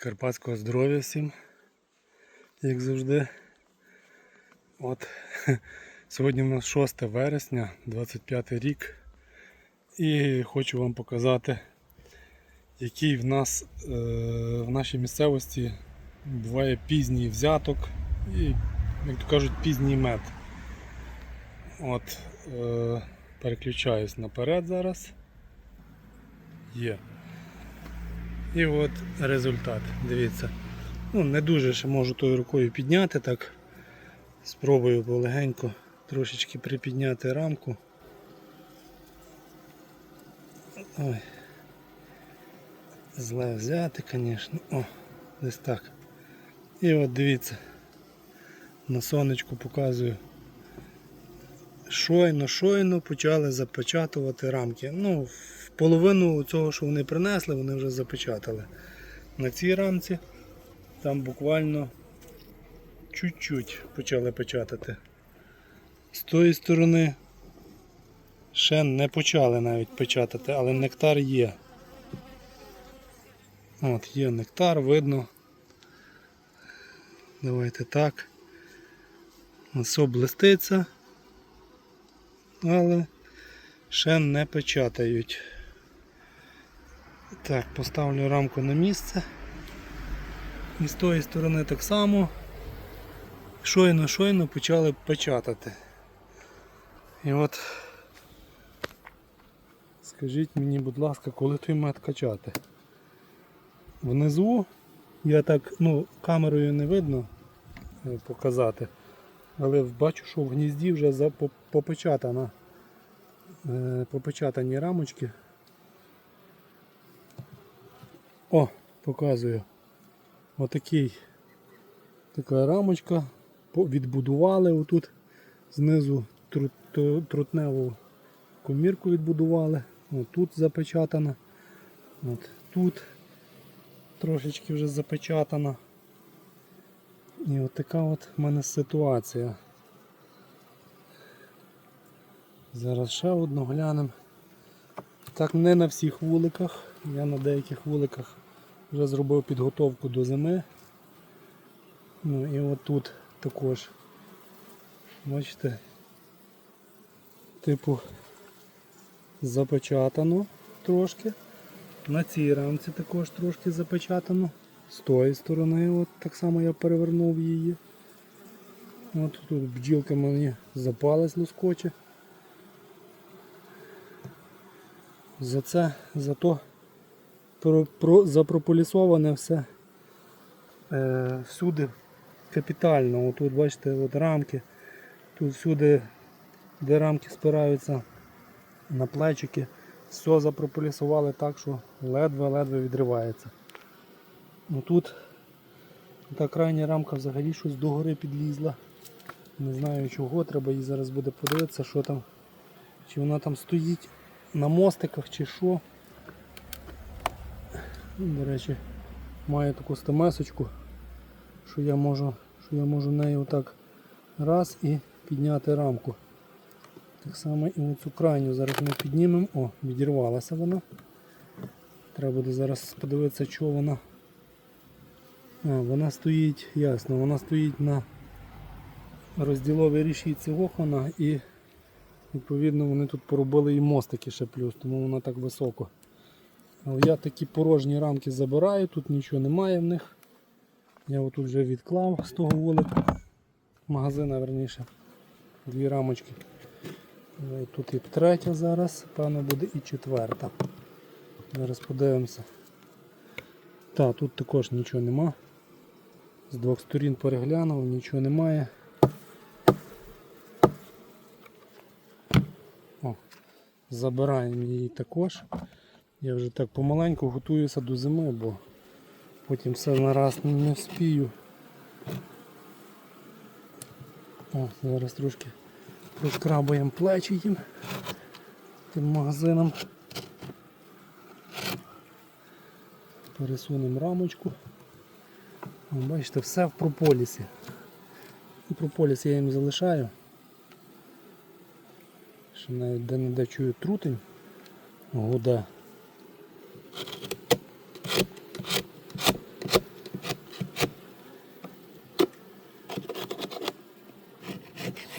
Карпатського здоров'я всім, як завжди. От сьогодні у нас 6 вересня, 25 рік. І хочу вам показати, який в нас е, в нашій місцевості буває пізній взяток і, як то кажуть, пізній мед. От, е, переключаюсь наперед зараз. Є. І от результат. Дивіться. Ну, не дуже ще можу тою рукою підняти так. Спробую полегенько трошечки припідняти рамку. Ой. Зле взяти, звісно. О, десь так. І от дивіться. На сонечку показую. Щойно, щойно почали запечатувати рамки. Ну, половину цього, що вони принесли, вони вже запечатали. На цій рамці там буквально чуть-чуть почали печатати. З тої сторони ще не почали навіть печатати, але нектар є. От, є нектар, видно. Давайте так. Все блиститься але ще не печатають. Так, поставлю рамку на місце. І з тої сторони так само щойно-щойно почали печатати. І от скажіть мені, будь ласка, коли той мед качати? Внизу я так, ну, камерою не видно е, показати. Але бачу, що в гнізді вже за- по- попечатана, е, попечатані рамочки. О, показую. Отакий така рамочка. Відбудували отут знизу тру- тру- трутневу комірку відбудували. Тут запечатана. От тут трошечки вже запечатана. І от така от в мене ситуація. Зараз ще одну глянемо. Так не на всіх вуликах. Я на деяких вуликах вже зробив підготовку до зими. Ну і от тут також. Бачите, типу запечатано трошки. На цій рамці також трошки запечатано. З тої сторони от так само я перевернув її. От тут бджілка мені запалась лоскоче. За це, за то про, про, запрополісоване все е, всюди капітально. Тут бачите от рамки. Тут всюди, де рамки спираються на плечики, все запрополісували так, що ледве-ледве відривається. Ну тут та крайня рамка взагалі щось догори підлізла. Не знаю чого, треба їй зараз буде подивитися, що там. Чи вона там стоїть на мостиках чи що. До речі, має таку стамесочку, що я можу, що я можу нею отак раз і підняти рамку. Так само і оцю крайню зараз ми піднімемо. О, відірвалася вона. Треба буде зараз подивитися, чого вона. А, вона стоїть, ясно, вона стоїть на розділовій рішітці Гохмана і відповідно вони тут поробили і мостики ще плюс, тому вона так високо. Але я такі порожні рамки забираю, тут нічого немає в них. Я отут вже відклав з того вулику магазина верніше. Дві рамочки. І Тут і третя зараз, певно буде і четверта. Зараз подивимося. Так, тут також нічого нема. З двох сторін переглянув, нічого немає. О, забираємо її також. Я вже так помаленьку готуюся до зими, бо потім все нараз не вспію. О, зараз трошки розкрабуємо плечі їм тим магазином. Пересунемо рамочку. Бачите, все в прополісі. Прополіс я їм залишаю. Ще навіть де не чую трутень. Года.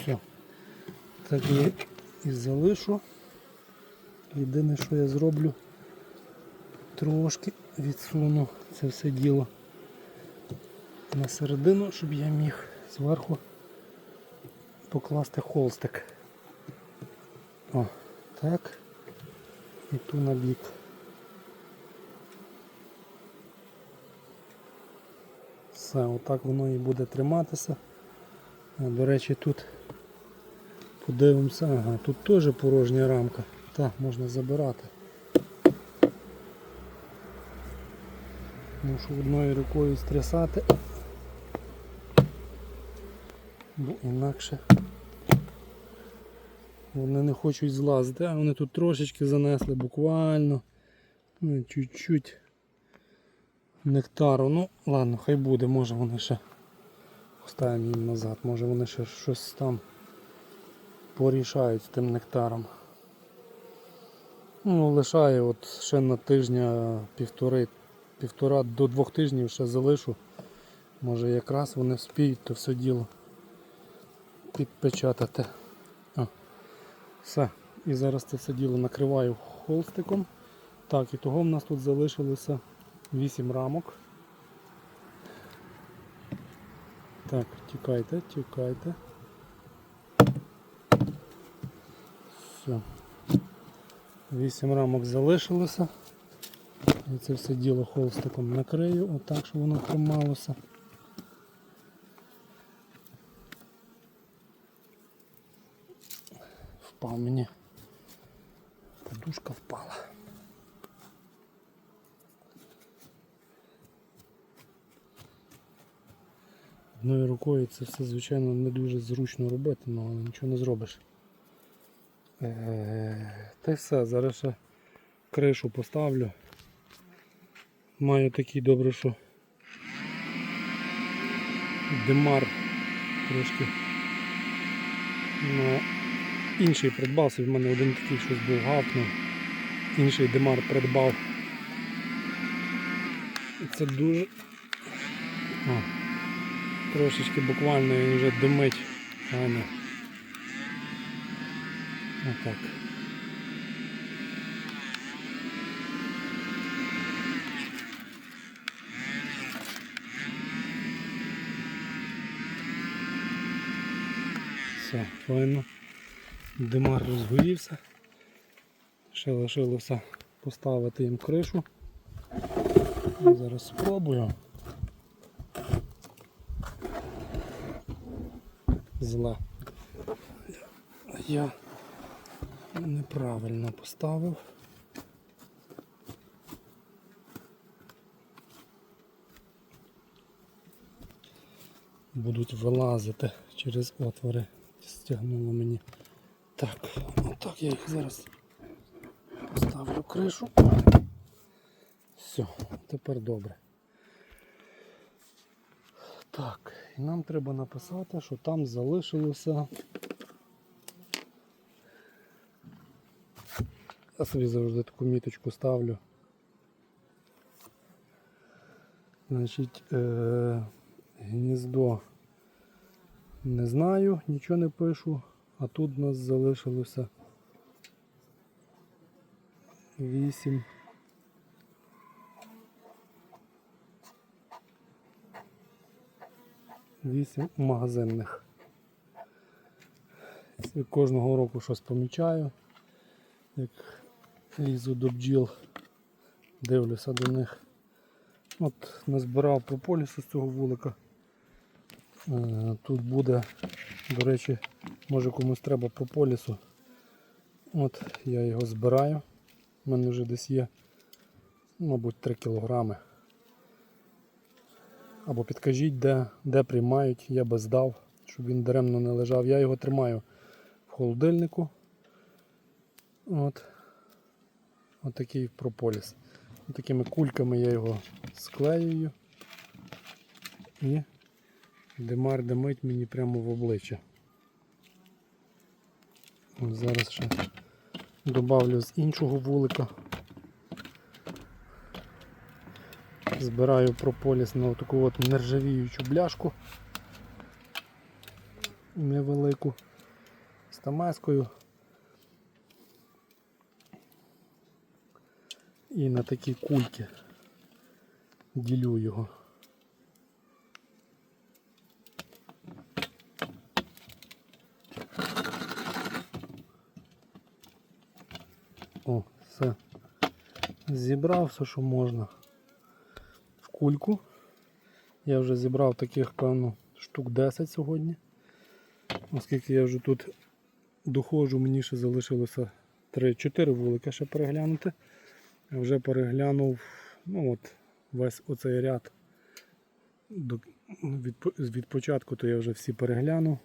Все. Так я і залишу. Єдине, що я зроблю, трошки відсуну це все діло на середину, щоб я міг зверху покласти холстик. О, так. І ту на бік. Все, отак воно і буде триматися. А, До речі, тут подивимося, ага, тут теж порожня рамка. Так, можна забирати. Мушу одною рукою стрясати, бо інакше вони не хочуть злазити, а вони тут трошечки занесли буквально. Ну, чуть-чуть нектару. Ну, ладно, хай буде, може вони ще поставимо їм назад, може вони ще щось там порішають з тим нектаром. Ну, лишаю от ще на тижня півтори, півтора до двох тижнів ще залишу. Може якраз вони спіють то все діло підпечатати. О, все. І зараз це все діло накриваю холстиком. Так, і того в нас тут залишилося 8 рамок. Так, тікайте, тікайте. Все. Вісім рамок залишилося. І це все діло холстиком накрию, отак, щоб воно трималося. Впав мені. Подушка впала. Одною рукою це все, звичайно, не дуже зручно робити, ну, але нічого не зробиш. Е, Та й все, зараз ще кришу поставлю. Маю такий добре, що димар трошки. Інший придбав, собі в мене один такий щось був гавкнув, інший димар придбав. І це дуже... О, трошечки буквально він вже димить. Файно. Отак. Все, файно. Димар розгорівся. Ще лишилося поставити їм кришу. Зараз спробую. Зла. Я неправильно поставив. Будуть вилазити через отвори. Стягнуло мені. Так, отак я їх зараз поставлю кришу. Все, тепер добре. Так, і нам треба написати, що там залишилося. Я собі завжди таку міточку ставлю. Значить, е- гніздо не знаю, нічого не пишу, а тут у нас залишилося 8. Вісім магазинних. Кожного року щось помічаю. Як лізу до бджіл, дивлюся до них. От назбирав прополісу з цього вулика. Е, Тут буде, до речі, може комусь треба прополісу. От я його збираю. У мене вже десь є, мабуть, 3 кілограми. Або підкажіть, де, де приймають, я би здав, щоб він даремно не лежав. Я його тримаю в холодильнику. От. От такий прополіс. От такими кульками я його склеюю і димар димить мені прямо в обличчя. От зараз ще добавлю з іншого вулика. Збираю прополіс на таку от нержавіючу бляшку невелику. стамескою. І на такі кульки ділю його. О, все. Зібрав все, що можна в кульку. Я вже зібрав таких, певно, штук 10 сьогодні. Оскільки я вже тут доходжу, мені ще залишилося 3-4 вулика ще переглянути. Я вже переглянув ну от, весь оцей ряд. Від, від початку то я вже всі переглянув.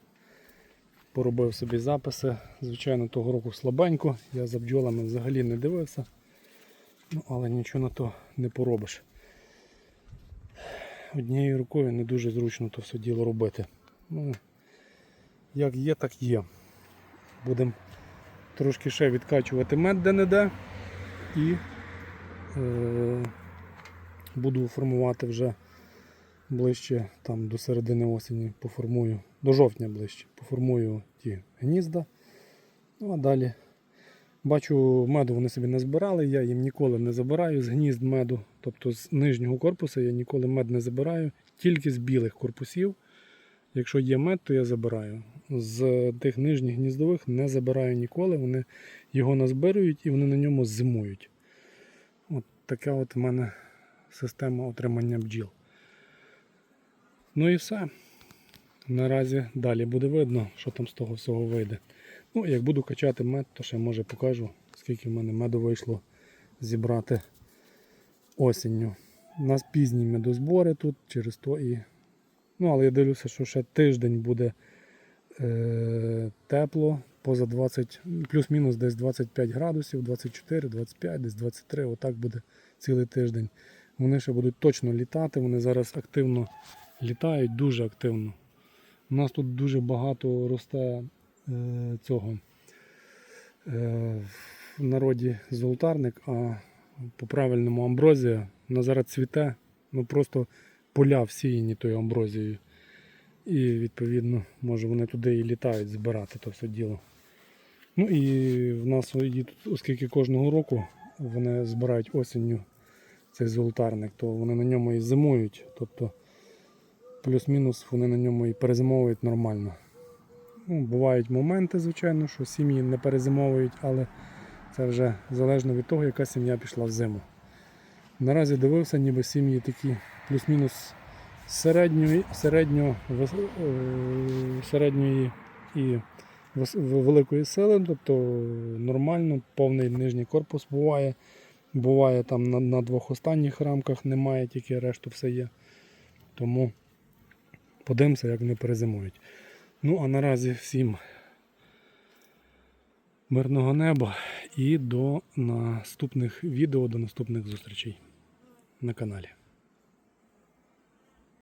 Поробив собі записи. Звичайно, того року слабенько. Я за бджолами взагалі не дивився. Ну, але нічого на то не поробиш. Однією рукою не дуже зручно то все діло робити. Ну, як є, так є. Будемо трошки ще відкачувати мед де-не-де і е, буду формувати вже ближче там до середини осені поформую, до жовтня ближче, поформую ті гнізда. Ну а далі бачу, меду вони собі не збирали, я їм ніколи не забираю з гнізд меду, тобто з нижнього корпусу я ніколи мед не забираю, тільки з білих корпусів. Якщо є мед, то я забираю. З тих нижніх гніздових не забираю ніколи, вони його назбирують і вони на ньому зимують. От така от в мене система отримання бджіл. Ну і все. Наразі далі буде видно, що там з того всього вийде. Ну, як буду качати мед, то ще може покажу, скільки в мене меду вийшло зібрати осінню. У нас пізні медозбори тут через то і. Ну, але я дивлюся, що ще тиждень буде е, тепло, поза 20, плюс-мінус десь 25 градусів, 24, 25, десь 23, отак буде цілий тиждень. Вони ще будуть точно літати, вони зараз активно літають, дуже активно. У нас тут дуже багато росте е, цього е, в народі золотарник, а по правильному амброзія. Вона зараз цвіте, ну просто поля всіяні тою амброзією. І відповідно, може вони туди і літають збирати то все діло. Ну і в нас, оскільки кожного року вони збирають осінню цей золотарник, то вони на ньому і зимують. Тобто плюс-мінус вони на ньому і перезимовують нормально. Ну, бувають моменти, звичайно, що сім'ї не перезимовують, але це вже залежно від того, яка сім'я пішла в зиму. Наразі дивився, ніби сім'ї такі плюс-мінус середньої, середньо, е, середньої і великої сили, тобто нормально, повний нижній корпус буває. Буває там на, на двох останніх рамках немає, тільки решту все є. Тому подивимося, як вони перезимують. Ну, а наразі всім мирного неба і до наступних відео, до наступних зустрічей на каналі.